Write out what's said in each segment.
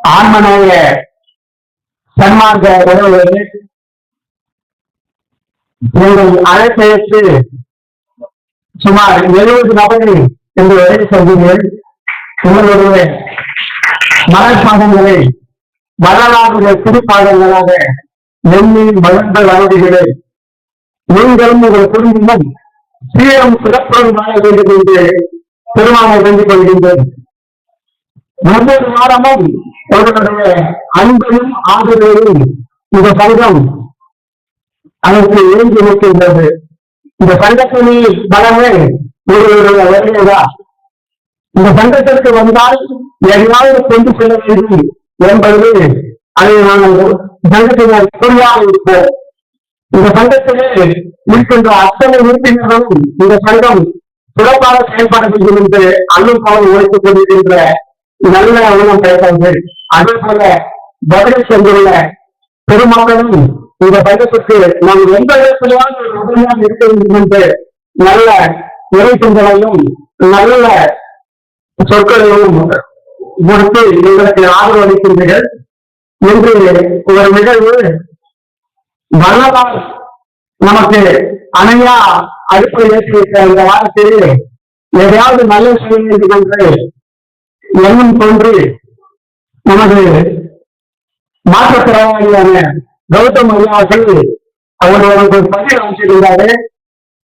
ஆன்மநேய சன்மார்க்க உறவுகளே உங்கள் அழைப்பெயர்த்து சுமார் எழுபது நபர்கள் என்று வரை சொல்கிறீர்கள் உங்களுடைய மனப்பாடங்களை வரலாறு குறிப்பாடங்களாக எண்ணி வளர்ந்த வளர்ச்சிகளை நீங்களும் உங்கள் குடும்பமும் சீரம் சிறப்புடன் வாழ வேண்டும் என்று பெருமானை வேண்டிக் கொள்கின்றேன். ஒவ்வொரு வாரமும் உங்களுடைய அன்பையும் ஆதரவையும் இந்த சங்கம் அதற்கு ஏங்கி நிற்கின்றது. இந்த சங்கத்தினை பலமே உங்களுடைய வருகைதா இந்த சங்கத்திற்கு வந்தால் எல்லாரும் கொண்டு செல்ல வேண்டும் என்பது அதை நாங்கள் சங்கத்தினர் பொறியாக இருப்போம். இந்த சங்கத்திலே இருக்கின்ற அத்தனை உறுப்பினர்களும் இந்த சங்கம் சிறப்பாக செயல்பட வேண்டும் என்று அண்ணன் பாவம் உழைத்துக் கொண்டிருக்கின்ற நல்ல உணவு பேசுங்கள் அதே போல பதிலை சென்றுள்ள பெருமக்களும் இந்த பயணத்துக்கு நாம் எந்த விதத்திலாவது இருக்க வேண்டும் என்று நல்ல உரை சிந்தனையும் நல்ல சொற்களையும் கொடுத்து எங்களுக்கு ஆதரவு அளிக்கின்றீர்கள். என்று ஒரு நிகழ்வு வரலாறு நமக்கு அணையா அடுப்பை ஏற்றி வைத்த இந்த வாரத்தில் எதையாவது நல்ல செய்ய வேண்டும் என்று எண்ணம் தோன்றி நமது மாற்றுத்திறனாளியான கௌதம் ஐயாவர்கள் அவர் ஒரு பதில் அமைச்சிருந்தாரு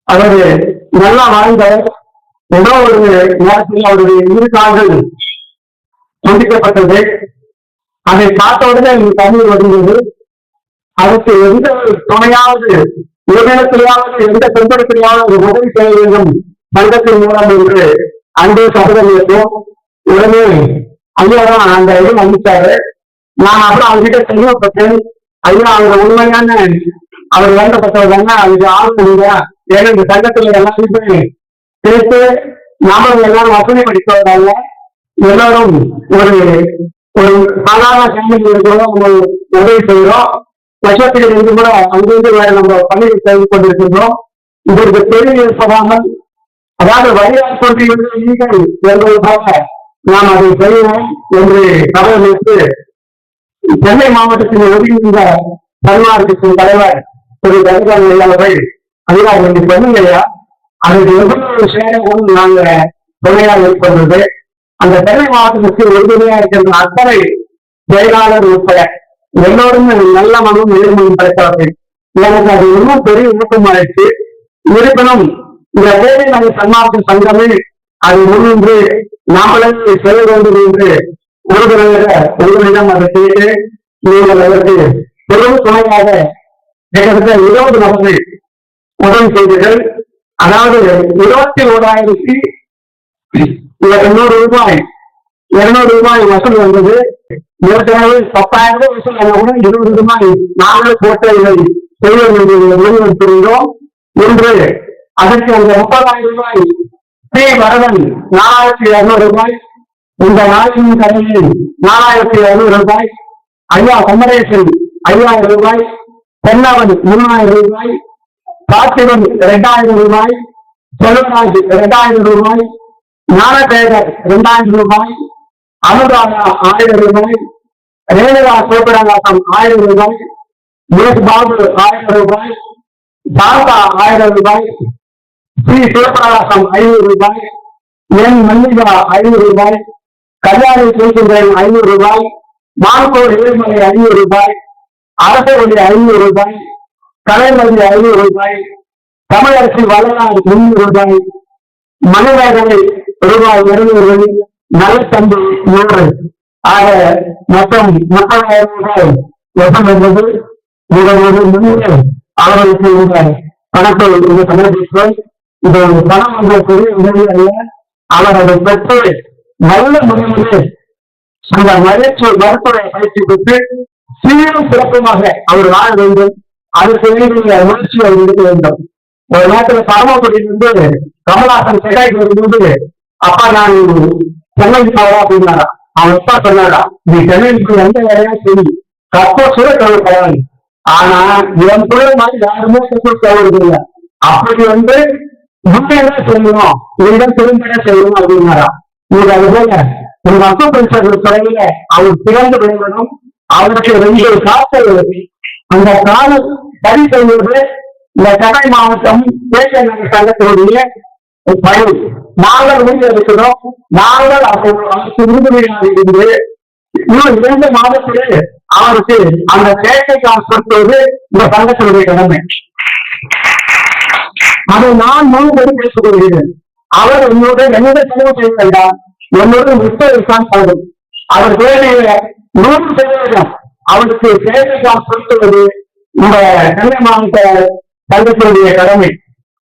அவர் நல்லா வாழ்ந்தவர் ஏதோ ஒரு நேரத்தில் அவருடைய இரு கால்கள் துண்டிக்கப்பட்டது. அதை பார்த்த உடனே எனக்கு தண்ணீர் வருகிறது அதற்கு எந்த துணையாவது ஏதேனத்திலாவது எந்த பெண்படுத்திலாவது ஒரு உதவி செய்ய வேண்டும் சங்கத்தின் மூலம் என்று அன்பே சபதம் உடனே ஐயா தான் அந்த இது வந்துட்டாரு. நான் அப்புறம் அவர்கிட்ட தெளிவுபட்டேன் ஐயா அவங்க உண்மையான அவர் வேண்டப்பட்டவர் தானே அவருக்கு ஆள் இல்லையா? ஏன்னா இந்த சங்கத்துல எல்லாருமே சேர்த்து நாம எல்லாரும் வசதி படித்தவராங்க எல்லாரும் ஒரு ஒரு சாதாரண ஃபேமிலி நம்ம உதவி செய்கிறோம் லட்சத்தில் இருந்து கூட அங்கிருந்து வேற நம்ம பணியை செய்து கொண்டிருக்கின்றோம். இதற்கு பெரிய இருப்பதாமல் அதாவது வழியாக கொண்டிருக்கிற நீங்கள் என்பதற்காக நாம் அதை செய்வோம் என்று கவலைத்து சென்னை மாவட்டத்தில் ஒதுங்கியிருந்த தமிழ்நாட்டுக்கு தலைவர் திரு கதிகாரி அவர்கள் அதிகாரி என்று சொன்னீங்களா அதற்கு எவ்வளவு சேரவும் நாங்க துணையாக இருப்பது அந்த சென்னை மாவட்டத்திற்கு உறுதுணையா இருக்கின்ற அத்தனை செயலாளர் உட்பட எல்லோரும் நல்ல மனம் எதிர்மனம் படைத்தவர்கள். எனக்கு அது இன்னும் பெரிய ஊக்கமாயிடுச்சு இருப்பினும் இந்த வேலை நாங்கள் சன்மார்க்க சங்கமே அது முன்னின்று நாமளும் செய்ய வேண்டும் என்று உறுதுணையாக உங்களிடம் அதை கேட்டு நீங்கள் அதற்கு பெரும் துணையாக கிட்டத்தட்ட இருபது நபர்கள் உதவி செய்தீர்கள். அதாவது இருபத்தி ஓராயிரத்தி இருநூறு ரூபாய் இருநூறு ரூபாய் வசூல் வந்தது. ஏற்கனவே பத்தாயிரம் ரூபாய் வசூல் ஆனா கூட இருபது ரூபாய் நாங்களே போட்டு இதை செய்ய வேண்டிய முடிவெடுத்திருந்தோம் இன்று அதற்கு அந்த முப்பதாயிரம் ரூபாய் ஸ்ரீ வரதன் நாலாயிரத்தி இருநூறு ரூபாய். இந்த நாளின் கடையில் நாலாயிரத்தி இருநூறு ரூபாய். ஐயா குமரேசன் ஐயாயிரம் ரூபாய். பெண்ணவன் மூணாயிரம் ரூபாய். பார்த்திபன் இரண்டாயிரம் ரூபாய். செல்வராஜ் இரண்டாயிரம் ரூபாய். ஞானபேதர் இரண்டாயிரம் ரூபாய். அனுராதா ஆயிரம் ரூபாய். ரேணுகா சிவபிரகாசம் ஆயிரம் ரூபாய். மேஷ் பாபு ஆயிரம் ரூபாய். சாரதா ஆயிரம் ரூபாய். ஸ்ரீ சிவபிரகாசம் ஐநூறு ரூபாய் என் மல்லிகா ஐநூறு ரூபாய் கல்யாணி ஜெயச்சந்திரன் ஐநூறு ரூபாய் மான்கோடு ஏழுமலை ஐநூறு ரூபாய் அரசவழி ஐநூறு ரூபாய் கலைமதி ஐநூறு ரூபாய் தமிழரசி வளநாடு முன்னூறு ரூபாய் மனிதர்களை ரூபாய் இருநூறு நலத்தம்பு நூறு. ஆக மொத்தம் முப்பதாயிரம் ரூபாய் வசம் என்பது உங்களது முன்னே அவர்களுக்கு இந்த பணத்தை சமர்ப்பிக்கிறோம் இது ஒரு பணம் என்ற பெரிய உதவி அல்ல. அவர் அதை பெற்று நல்ல முறையில் அந்த மகிழ்ச்சி மருத்துவரை பயிற்சி பெற்று சீரும் சிறப்புமாக அவர் வாழ வேண்டும். அதற்கு வேண்டிய முயற்சி அவர் எடுக்க வேண்டும். ஒரு நேரத்தில் பரமக்குடியிலிருந்து கமலாசன் செகாய்க்கு வரும்போது அப்பா நான் சென்னைக்கு போவா அப்படின்னாரா. அவன் அப்பா சொன்னாரா நீ சென்னைக்கு எந்த வேலையா சரி கப்போ சுர கவலைப்படாது ஆனா இவன் பிள்ளை மாதிரி யாருமே கப்போ இல்லை அப்படி வந்து உண்மையதான் சொல்லணும் நீதான் திரும்பட செய்யணும் அப்படின்னாரா? இது அது போல உங்க அக்குபஞ்சர் துறையில அவர் பிறந்து விளைவனும் அவருக்கு ரெண்டு காசல் இருக்கு அந்த காலம் சரி செய்வது இந்த சென்னை மாவட்டம் தேசிய நகர் சங்கத்தினுடைய பணி நாங்கள் உறுதி இருக்கிறோம் நாங்கள் அவர்களுக்கு உறுதுணையாக இருந்து இன்னும் இரண்டு மாதத்திலே அவருக்கு அந்த செயற்கை காசு கொடுத்தது இந்த சங்கத்தினுடைய கடமை. அதை நான் முழுவதும் பேசிக் கொள்கிறேன் அவர் என்னோட எந்த செலவு செய்ய வேண்டாம் என்னோட முப்பது தான் போதும் அவர் வேலையில நூறு சதவீதம் அவருக்கு செயற்கை காசு கொடுத்துவது இந்த சென்னை மாவட்ட சங்கத்தினுடைய கடமை.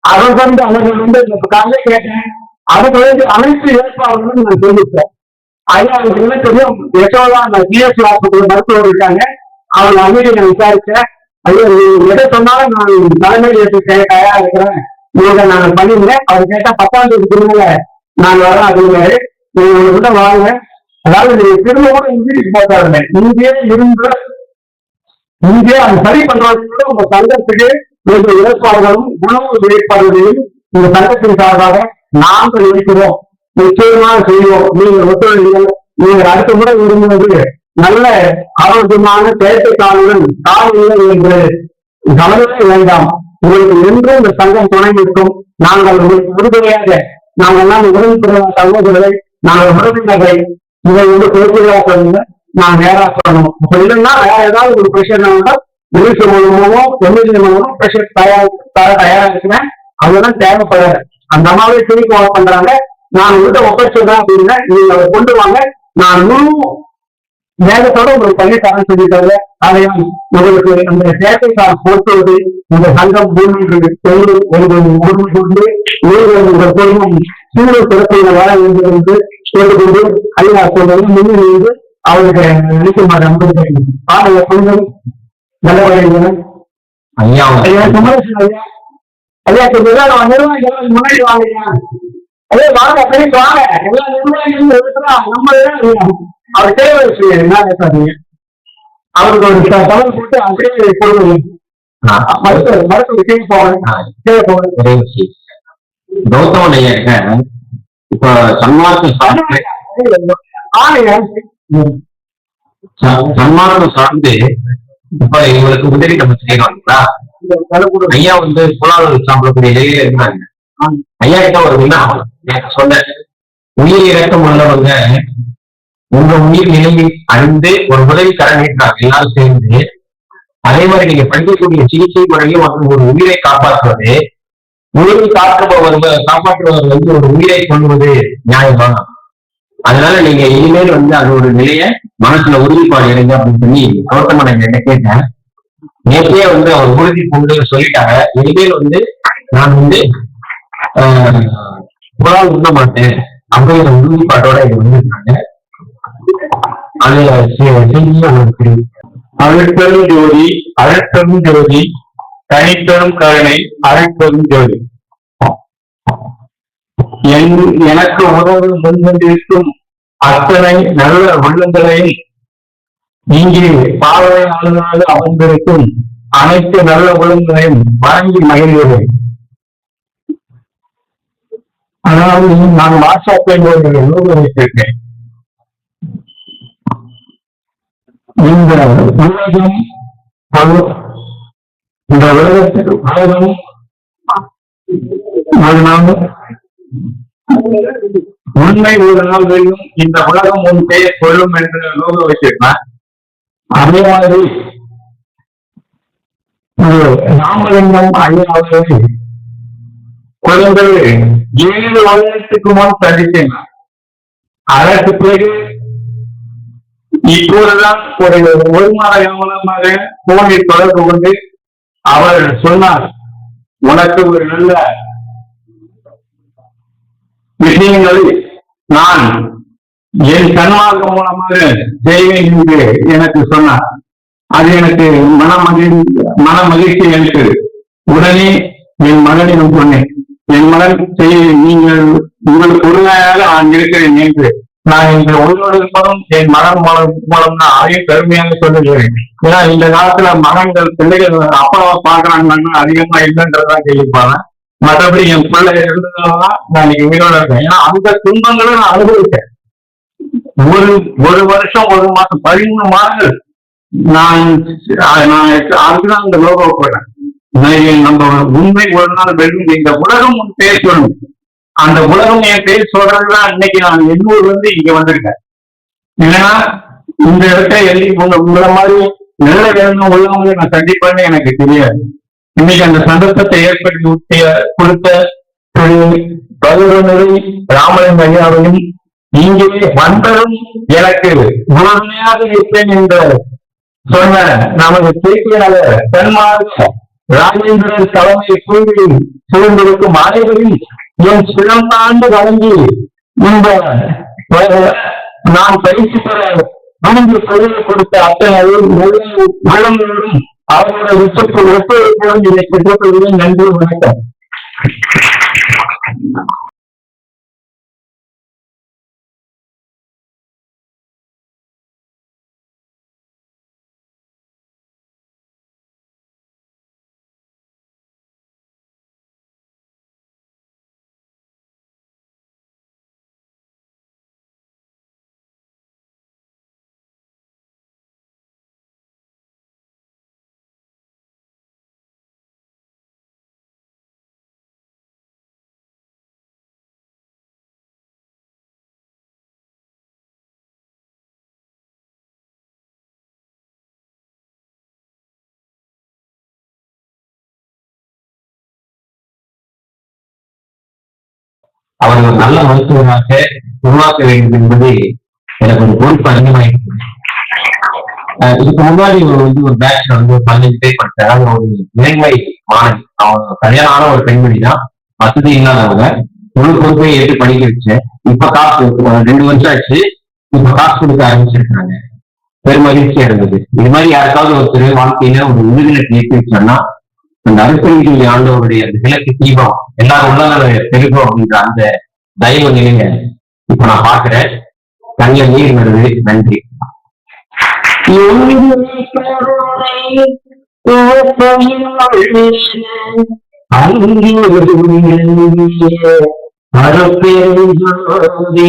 அவர் வந்து அவர்கள் வந்து இந்த காலையில் கேட்டேன். அவர்களுக்கு வந்து அனைத்து ஏற்பாடுகளும் நான் தெரிவித்தேன் ஐயா எனக்கு என்ன தெரியும்? யசோதா அந்த ஜிஎஸ்டி ஆஸ்பத்திரி மருத்துவர் இருக்காங்க. அவங்க அமைதியை நான் விசாரிச்சேன். ஐயோ எதை சொன்னாலும் நான் தலைமையில் ஏற்று தயாரா இருக்கிறேன். நீங்க நான் பண்ணிருந்தேன் அவர் கேட்டா பத்தாம் தேதி திரும்ப நான் வரேன் அப்படின்னாரு. நீங்க உங்ககிட்ட வாங்க. அதாவது நீங்க திரும்ப கூட இங்கிலீஷ் போட்டாருங்க இங்கே இருந்து இங்கே அதை சரி பண்றதுக்கு கூட உங்க சங்கத்துக்கு நீங்க இழப்பாளர்களும் உணவு ஏற்பாடுகளையும் இந்த சங்கத்தின் சார்பாக நாங்கள் இருக்கிறோம் நிச்சயமாக செய்வோம். நீங்கள் ஒத்துழைங்கள் நீங்கள் அடுத்த முறை விரும்புவது நல்ல ஆரோக்கியமான செயற்கை காலங்கள் காலையில் என்று கவனமே வேண்டாம். உங்களுக்கு என்றும் இந்த சங்கம் துணை நிற்கும். நாங்கள் உங்களுக்கு உறுதுணையாக நாங்கள் எல்லாம் பெறுவோம் சகோதரர்கள் நாங்கள் உறவினர்கள். இதை வந்து கோரிக்கையாக சொல்லுங்க நான் நேரா சொல்லணும். அப்ப இல்லைன்னா வேற ஏதாவது ஒரு பிரச்சனை இருந்தால் மூலமாவோ எம்எல்ஏ மூலமோ பிரஷர் தயார் தர தயாரா இருக்கிறேன் அதுதான் தேவைப்படாது. அந்த அம்மாவே திருப்பி பண்றாங்க. நான் உங்கள்கிட்ட ஒப்படைச்சிடுறேன் அப்படின்னா நீங்க அதை கொண்டு வாங்க. நான் இன்னும் வேகத்தோட உங்களுக்கு பண்ணி தரேன் சொல்லிட்டாங்க அதையும் உங்களுக்கு அந்த செயற்கை கால் பொறுத்துவது இந்த சங்கம் பூமி தொழில் ஒரு கொண்டு நீங்கள் உங்கள் குடும்பம் சூழல் சிறப்பில் வாழ வேண்டும் என்று கேட்டுக்கொண்டு ஐயா சொல்வது முன்னிலைந்து அவருக்கு நினைக்குமாறு அன்பு பாருங்க கொஞ்சம் நல்ல வழியில் ஐயா ஐயா குமரேசன் ஐயா. ஐயா கொஞ்சம் நம்ம நிர்வாகிகள் முன்னாடி வாங்க ஐயா? வாங்க please வாங்க. எல்லா நிர்வாகிகளும் நம்ம அவர் தேவை என்ன பேசாதீங்க அவருக்கு ஒரு த- தகவல் கொடுத்து அப்படியே கொடுங்க மருத்துவ மருத்துவ கீழே போவாங்க கீழே போவாங்க ஒரே விஷயம். கௌதமன் ஐயா இப்போ சன்மார்க்க சார்ந்து ஆணையா சன்மார்க்கம் சார்ந்து இப்ப இவங்களுக்கு உதவி நம்ம செய்யறோம்ங்களா ஐயா வந்து புலால் சாப்பிடக்கூடிய நிலையில இருந்தாங்க. ஐயா கிட்ட ஒரு வினா. சொன்ன உயிர் இறக்கம் உள்ளவங்க உங்க உயிர் நிலையை அறிந்து ஒரு உதவி தர எல்லாரும் சேர்ந்து அதே மாதிரி நீங்க படிக்கக்கூடிய சிகிச்சை முறையும் மற்றும் ஒரு உயிரை காப்பாற்றுவது உயிரை காற்றுபவர் வ- காப்பாற்றுபவர் வந்து ஒரு உயிரை கொள்வது நியாயமா? அதனால நீங்க இனிமேல் வந்து அது ஒரு நிலைய மனசுல உறுதிப்பாடு எடுங்க அப்படின்னு சொல்லி கௌதமன் என்ன கேட்டேன் நேற்றே வந்து அவர் உறுதி கொண்டு சொல்லிட்டாங்க. இனிமேல் வந்து நான் வந்து ஆஹ், புலால் உண்ண மாட்டேன். அப்படிங்கிற உறுதிப்பாட்டோட இது வந்திருக்காங்க அருட்பெரும் ஜோதி அருட்பெரும் ஜோதி தனிப்பெரும் கருணை அருட்பெரும் ஜோதி. எனக்கு உதவு முன்வந்திருக்கும் அத்தனை நல்ல உள்ளங்களையும் இங்கே பார்வையாளர்களாக அமர்ந்திருக்கும் அனைத்து நல்ல உள்ளங்களையும் வழங்கி மகிழ்கிறேன். அதாவது நான் வாட்ஸ்அப்பை ஒரு நூல் வைத்திருக்கேன் இந்த உலகம் இந்த உலகத்தில் உலகம் ஒரு உண்மை ஒரு நாள் வெல்லும் இந்த உலகம் உன் பெயர் கொள்ளும் என்று லோக வச்சிருக்கேன் அதே மாதிரி ராமலிங்கம் ஐயா அவர்கள் குழந்தை ஏழு வருடத்துக்கு முன் சந்தித்தேன் அதற்கு பிறகு இப்போதுதான் ஒரு ஒரு மாத காலமாக போனில் தொடர்பு கொண்டு அவர் சொன்னார் உனக்கு ஒரு நல்ல விஷயங்களை நான் என் சன்மார்க்கம் மூலமாக செய்வேன் என்று எனக்கு சொன்னார். அது எனக்கு மன மகிழ் மன மகிழ்ச்சி எனக்கு உடனே என் மகனிடம் சொன்னேன். என் மகன் செய்ய நீங்கள் உங்களுக்கு உறுதியாக நான் இருக்கிறேன் என்று நான் இந்த உங்களோட இருப்பதும் என் மகன் மூலம் மூலம் அதையும் பெருமையாக சொல்லுகிறேன். ஏன்னா இந்த காலத்துல மகன்கள் பிள்ளைகள் அப்பாவை பாக்குறாங்கன்னா அதிகமா இல்லைன்றதான் கேள்விப்பாங்க மற்றபடி என் பிள்ளை இருந்ததுனாலதான் நான் இன்னைக்கு உயிரோட இருக்கேன். ஏன்னா அந்த துன்பங்களும் நான் அனுபவிச்சேன் ஒரு ஒரு வருஷம் ஒரு மாசம் பதிமூணு மாதங்கள் நான் நான் அதுக்குதான் அந்த லோகோ போடுறேன் நான் நம்ம உண்மை ஒரு நாள் வெல்லும். இந்த உலகம் உன் பேர் சொல்லும். அந்த உலகம் என் பேர் சொல்றதுதான் இன்னைக்கு நான் எண்ணூர் வந்து இங்க வந்திருக்கேன். ஏன்னா இந்த இடத்த எழுதி உங்க உங்களை மாதிரி நல்ல வேணும் உள்ளவங்களை நான் சந்திப்பேன்னு எனக்கு தெரியாது. இன்னைக்கு அந்த சந்தர்ப்பத்தை ஏற்படுத்தி விட்டிய கொடுத்த திரு பகவநிலை ராமலிங்க ஐயாவையும் இங்கே வந்ததும் எனக்கு முழுமையாக இருப்பேன் என்று சொன்ன நமது பேச்சியாளர் தென்மார்க்க ராஜேந்திரன் தலைமை குழுவில் சூழ்ந்திருக்கும் அனைவரும் என் சிறந்தாண்டு வழங்கி இந்த நான் பயிற்சி பெற மூன்று பொருளை கொடுத்த அத்தனை உள்ளவர்களும் அவரோட விசுக்கு ஒப்புழைப்போடு இதை பெற்றுக்கொள்கிறேன். நன்றி வணக்கம். அவர் ஒரு நல்ல மருத்துவராக உருவாக்க வேண்டும் என்பது எனக்கு ஒரு பொறுப்பு அதிகமாயிருக்கு இதுக்கு முன்னாடி ஒரு வந்து ஒரு பேட்ச்ல வந்து பதினஞ்சு பேர் படிச்சாங்க அவங்க ஒரு இளைஞை மாணவி. அவங்க கல்யாணம் ஒரு பெண்மணி தான் வசதி இல்லாதவங்க. முழு பொறுப்பையும் ஏற்று படிக்க வச்சேன். இப்ப காசு ரெண்டு வருஷம் ஆச்சு. இப்ப காசு கொடுக்க ஆரம்பிச்சிருக்காங்க. பெரும் மகிழ்ச்சியா இருந்தது. இது மாதிரி யாருக்காவது ஒருத்தர் வாழ்க்கையில ஒரு விருதினை ஏற்றி வச்சோம்னா அந்த அருப்பெருஞ்சொல்லி ஆண்டவருடைய அந்த விளக்கு தீபம் எல்லாரும் உள்ளங்களை பெருகும் அப்படின்ற அந்த தயவு நிலைங்க இப்ப நான் பாக்குறேன் கண்ணில நீர் வருது. நன்றி. அருப்பெருஞ்சோதி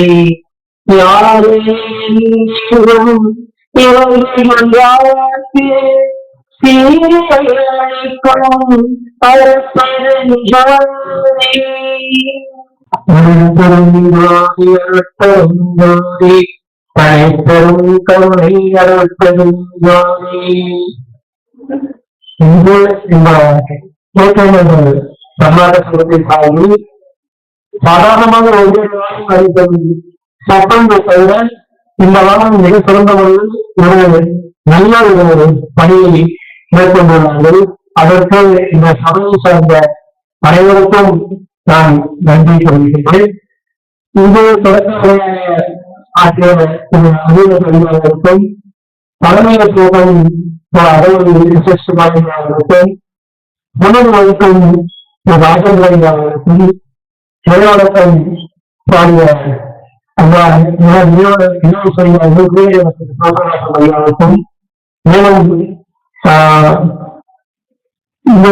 யாரே என்றும் இவர்களுக்கு கருணை அருப்பெருஞ்சோதி கர்நாடக சாதாரணமாக ஒவ்வொரு சட்டம் தவிர இந்த வாரம் மிக சிறந்த முறையில் ஒரு நல்ல ஒரு பணியை மேற்கொண்டுள்ளார்கள். அதற்கு இந்த சபையை சார்ந்த அனைவருக்கும் நான் நன்றி தெரிவிக்கின்றேன் இது தொடக்க ஆற்றிய அறிவு அறிவாளர்களுக்கும் தலைமையர் போகும் அறுபது எஸ் அவர்களுக்கும் முன்னணி வகுக்கும் ராஜேந்திரன் அவர்களுக்கும் நிறுவனத்தை பாடிய ஐயா நினைவு செய்ய மேலும் இந்த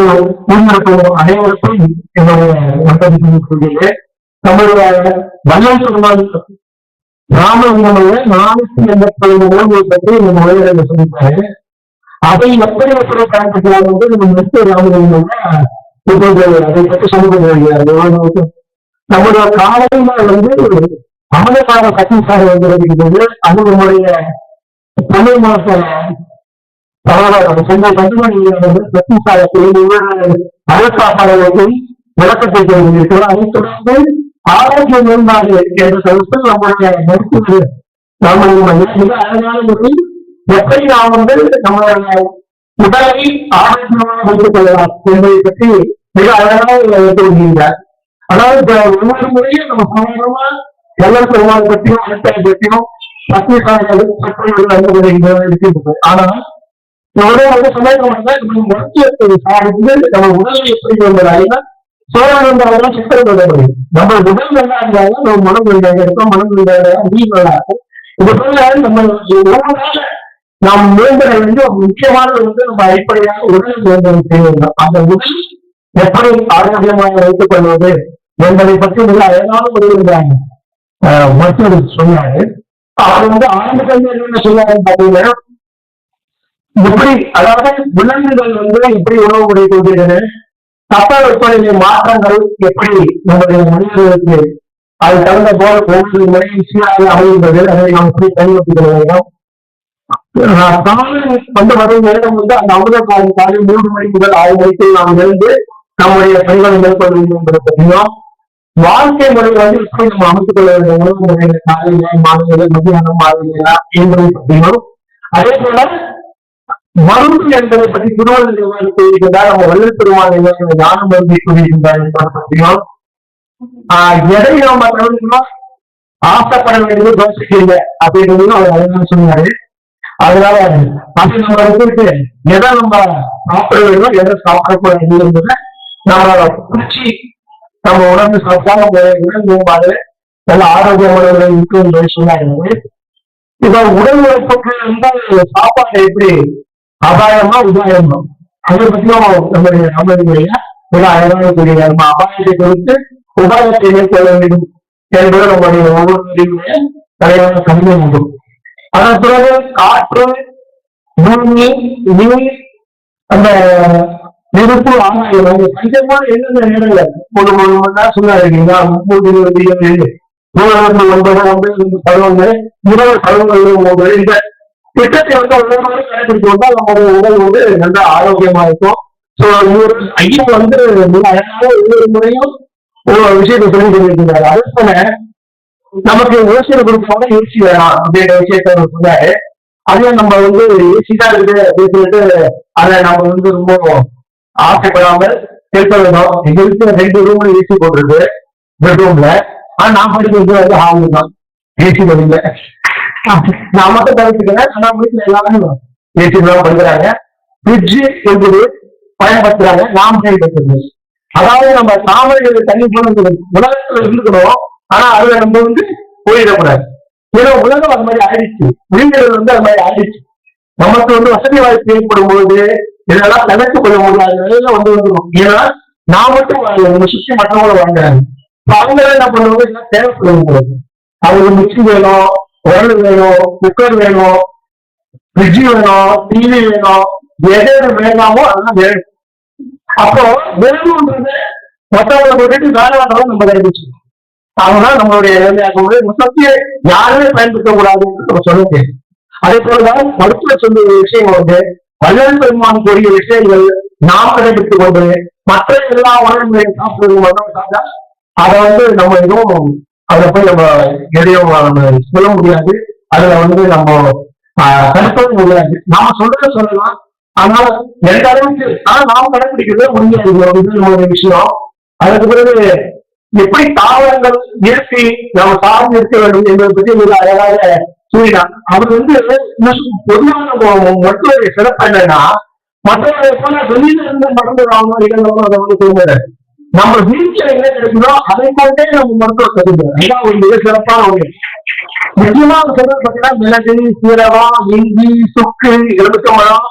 ஊழியர்கள் அனைவருக்கும் என்னுடைய வட்டத்தை சொல்கிறேன் நம்மளுடைய வல்லல் பெருமாள் ராமலிங்கமுடைய நானூத்தி எண்பத்தி ஐந்து நோய்களை பற்றி இந்த நோய்களை சொல்லிட்டாரு அதை எப்படி எப்படி கணக்கிட்டாலும் வந்து நம்ம நெத்து ராமலிங்கம் இப்போது அதை பற்றி சொல்லிக் வருகிறார் நம்முடைய காலையில வந்து அமலக்கார கட்டி சார் வந்து அது நம்முடைய தமிழ் மாச விளக்கத்தை தெரிவித்திருக்கிறார் அதைத் தொடர்ந்து ஆரோக்கிய மேம்பாடு என்ற கருத்து நம்முடைய மருத்துவ ராமலிங்கம் மிக அழகான எப்படி நாம் வந்து நம்மளுடைய உடலை ஆரோக்கியமாக வைத்துக் கொள்ளலாம் என்பதை பற்றி மிக அழகாக வைத்திருக்கிறார் அதாவது ஒவ்வொரு முறையும் நம்ம சாதாரணமா எல்லாம் பெருமாள் பற்றியும் அனைத்தை பற்றியும் பத்திரிகையாளர்கள் சொற்பொழிவுகள் வந்து இருக்கிறது ஆனால் உடனே வந்து சமயம் வந்து நம்ம சார்ந்து நம்ம உடலை எப்படி என்பதால சோழர்கள் நம்ம உடல் நல்லா இருந்தாலும் நம்ம மனம் இருக்கும் மனம் நன்றாக உயிர் நல்லா இருக்கும் இது போல நம்ம உணவுனால நாம் மேம்பட வேண்டிய ஒரு முக்கியமானது வந்து நம்ம அடிப்படையாக உடல் மேம்பட அந்த உடல் எப்படி ஆரோக்கியமாக வைத்துக் கொள்வது என்பதை பற்றி மிக அழகான ஒரு மருத்துவர் சொன்னாரு. அவர் வந்து ஆரம்பத்தில் என்ன சொன்னாருன்னு பாத்தீங்கன்னா எப்படி அதாவது விலங்குகள் வந்து எப்படி உணவு முறை கொள்கிறது தட்பவெப்பநிலை மாற்றங்கள் எப்படி நம்முடைய மனிதர்களுக்கு அது தகுந்த போல ஒவ்வொரு முறையும் சீராக அமைகின்றது அதை நாம் எப்படி பயன்படுத்திக் கொள்ள வேண்டும்? ஆஹ் வந்து வரும் நேரம் வந்து அந்த அமுத காலம் காலை மூன்று மணி முதல் ஆறு மணிக்கு நாம் இருந்து நம்முடைய பணிகளை மேற்கொள்ள வேண்டும் என்பதை பற்றியும் வாழ்க்கை முறை வந்து எப்படி நம்ம அமைத்துக் கொள்ள வேண்டும்? உணவு முறையில காலையில மாலையில மத்தியானம் மாலையில என்பதை பற்றியும் அதே போல மருந்து என்பதை பற்றி திருவள்ளுவர் எவ்வாறு கூறியிருக்கிறார் நம்ம வள்ளல் பெருமாள் எவ்வாறு ஞான மருந்தை கூறியிருக்கிறார் என்பதை பற்றியும் ஆஹ் எதை நம்ம தவிர்க்கணும் ஆசைப்பட வேண்டியது தோசைக்கு இல்லை அப்படின்றதையும் அவர் அழகாக சொன்னாரு. அதனால அது நம்ம இருக்கிறது எதை நம்ம சாப்பிட வேண்டும் எதை சாப்பிடக்கூடாது என்பதை நம்ம குறிச்சி நம்ம உணர்ந்து சாப்பிட்டா நம்ம உடல் மேம்பாடு நல்ல ஆரோக்கியமானவர்கள் இருக்கும் என்று சொன்னாங்க இப்ப உடல் உழைப்புக்கு வந்து சாப்பாடு எப்படி அபாயமா உபாயமா? அதை பத்தியும் நம்முடைய நம்மளுடைய மிக அழகான கூடிய நம்ம அபாயத்தை கொடுத்து உபாயத்தை மேற்கொள்ள வேண்டும். என்பது நம்முடைய ஒவ்வொருவருடைய தலைவரான கடிதம் உண்டு. அதன் பிறகு காற்று பூமி நீர் அந்த நெருப்பு ஆகாயம் அந்த பஞ்சமான எந்தெந்த நேரங்கள் மூணு மூணு மணி நேரம் சொன்னா இல்லைங்களா? முப்பது இருபது ஏழு மூணு ஒன்பது ஒன்பது பதினொன்று. இருபது பதினொன்று ஒன்பது இந்த திட்டத்தை வந்து ஒவ்வொரு முறை கடைபிடித்து வந்தால் உடல் வந்து நல்ல ஆரோக்கியமா இருக்கும். ஸோ இவர் ஐயா வந்து மிக அழகாக ஒவ்வொரு முறையும் ஒரு விஷயத்தை சொல்லி கொண்டிருக்கிறார் அது போல நமக்கு யோசனை கொடுக்கறவங்க ஏசி வேணாம். அப்படின்ற விஷயத்த அவர் சொன்னாரு. அதே நம்ம வந்து ஏசி தான் இருக்குது அப்படின்னு சொல்லிட்டு அதை நம்ம வந்து ரொம்ப ஆசைப்படாமல் ஹெல்ப் பண்ணணும் எங்க ரெண்டு ரூம்ல ஏசி போட்டிருக்கு. பெட்ரூம்ல ஆனா நான் படிக்கிறது வந்து ஹால் தான். ஏசி இல்லை நான் மட்டும் தவிர்த்துக்கிறேன் ஆனா வீட்டுல எல்லாமே ஏசி தான் படிக்கிறாங்க. என்பது பயன்படுத்துறாங்க. நாம் பயன்படுத்துறது அதாவது நம்ம தாமரைகள் தண்ணி போன உலகத்துல இருந்துக்கணும். ஆனா அதுல நம்ம வந்து போயிடக்கூடாது. ஏன்னா உலகம் அது மாதிரி ஆயிடுச்சு. உயிர்கள் வந்து அது மாதிரி ஆயிடுச்சு. நமக்கு வந்து வசதி வாய்ப்பு ஏற்படும் போது இதெல்லாம் தவிர்த்து கொள்ள முடியாது. வந்து வந்துடும் ஏன்னா நான் மட்டும் வாழல உங்க சுற்றி மற்றவங்களும் வாழ்ந்தாங்க அவங்க என்ன பண்ணுவாங்க? இதெல்லாம் தேவைப்படும் போது. அவங்களுக்கு மிக்சி வேணும். உரல் வேணும் குக்கர் வேணும் ஃப்ரிட்ஜ் வேணும் டிவி வேணும் எது வேணாமோ அதெல்லாம் வேணும் அப்போ வேணும்ன்றது மற்றவங்களை போட்டு வேலை வாங்குறவங்க நம்ம கைப்பிடிச்சு அவங்க நம்மளுடைய வேலையாக முடியும் யாருமே பயன்படுத்த கூடாதுன்னு நம்ம சொல்ல முடியும் அதே போலதான் மருத்துவ சொல்ல விஷயங்கள் வந்து வள்ளல் பெருமான் கூறிய விஷயங்கள் நாம் கடைபிடித்துக் கொண்டு மற்ற எல்லா உணவுகளையும் சாப்பிடுறது மட்டும் சாப்பிட்டா அதை வந்து நம்ம எதுவும் அதை போய் நம்ம எதையும் நம்ம சொல்ல முடியாது. அதுல வந்து நம்ம கணிப்பதும் முடியாது. நாம சொல்றத சொல்லலாம். ஆனால் எந்த அளவுக்கு ஆனா நாம் கடைபிடிக்கிறதே முடியாது. இது ஒரு விஷயம். அதுக்கு பிறகு எப்படி தாவரங்கள் இயற்கை நம்ம சார்ந்து இருக்க வேண்டும் என்பதை பற்றி மிக அழகாக கூறினார் அவர் வந்து இன்னும் பொதுவான ம- மருத்துவருடைய சிறப்பு என்னன்னா மற்றவர்களை போல வெளியில இருந்து மருந்து வாங்க அதை வந்து சொல்லுவாரு நம்ம வீட்டுல என்ன கிடைக்குதோ அதை கொண்டே நம்ம மருத்துவம் கருதுறோம் அதான் ஒரு மிக சிறப்பான ஒண்ணு. முக்கியமா சொல்றது பாத்தீங்கன்னா மிளகு சீரகம் இஞ்சி சுக்கு எலுமிச்சம்பழம்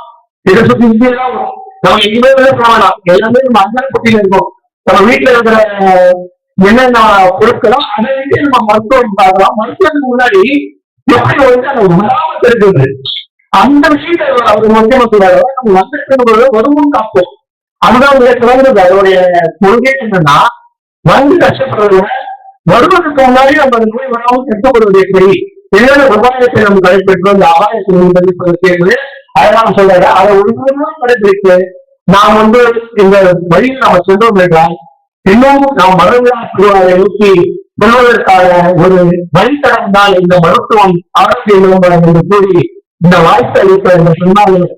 இதை சுத்தி இஞ்சி எல்லாம் நம்ம எங்கேயுமே வெளியே வேணாம். எல்லாமே நம்ம அஞ்சல் பட்டியல இருக்கும். நம்ம வீட்டுல இருக்கிற என்னென்ன பொருட்களோ அதை வச்சு நம்ம மருத்துவம் பார்க்கலாம். மருத்துவத்துக்கு முன்னாடி எப்படி வந்து அந்த வராம இருக்குது அந்த விஷயத்தை அவர் முக்கியமா சொல்றாரு. நம்ம வந்திருக்கிறது வரும் காப்போம். அதுதான் மிக சிறந்தது அதோடைய கொள்கை என்னன்னா வந்து கஷ்டப்படுறத விட வருவதற்கு முன்னாடி நம்ம அந்த நோய் வராமல் கஷ்டப்படுவது எப்படி என்னென்ன உபாயத்தை நம்ம கடைபிடிக்கிறோம் இந்த அபாயத்தை நம்ம கடைபிடிப்பதற்கு என்பது அதெல்லாம் சொல்றாரு அதை ஒவ்வொருவரும் கடைபிடித்து நாம் வந்து இந்த வழியில் நாம சென்றோம் என்றால் இன்னும் நாம் மருந்துலா திருவாரை நோக்கி செல்வதற்கான ஒரு வழித்தடம் தான் இந்த மருத்துவம் ஆரோக்கிய மேம்பாடு என்று கூறி இந்த வாய்ப்பு அளித்த இந்த சொன்னார்கள்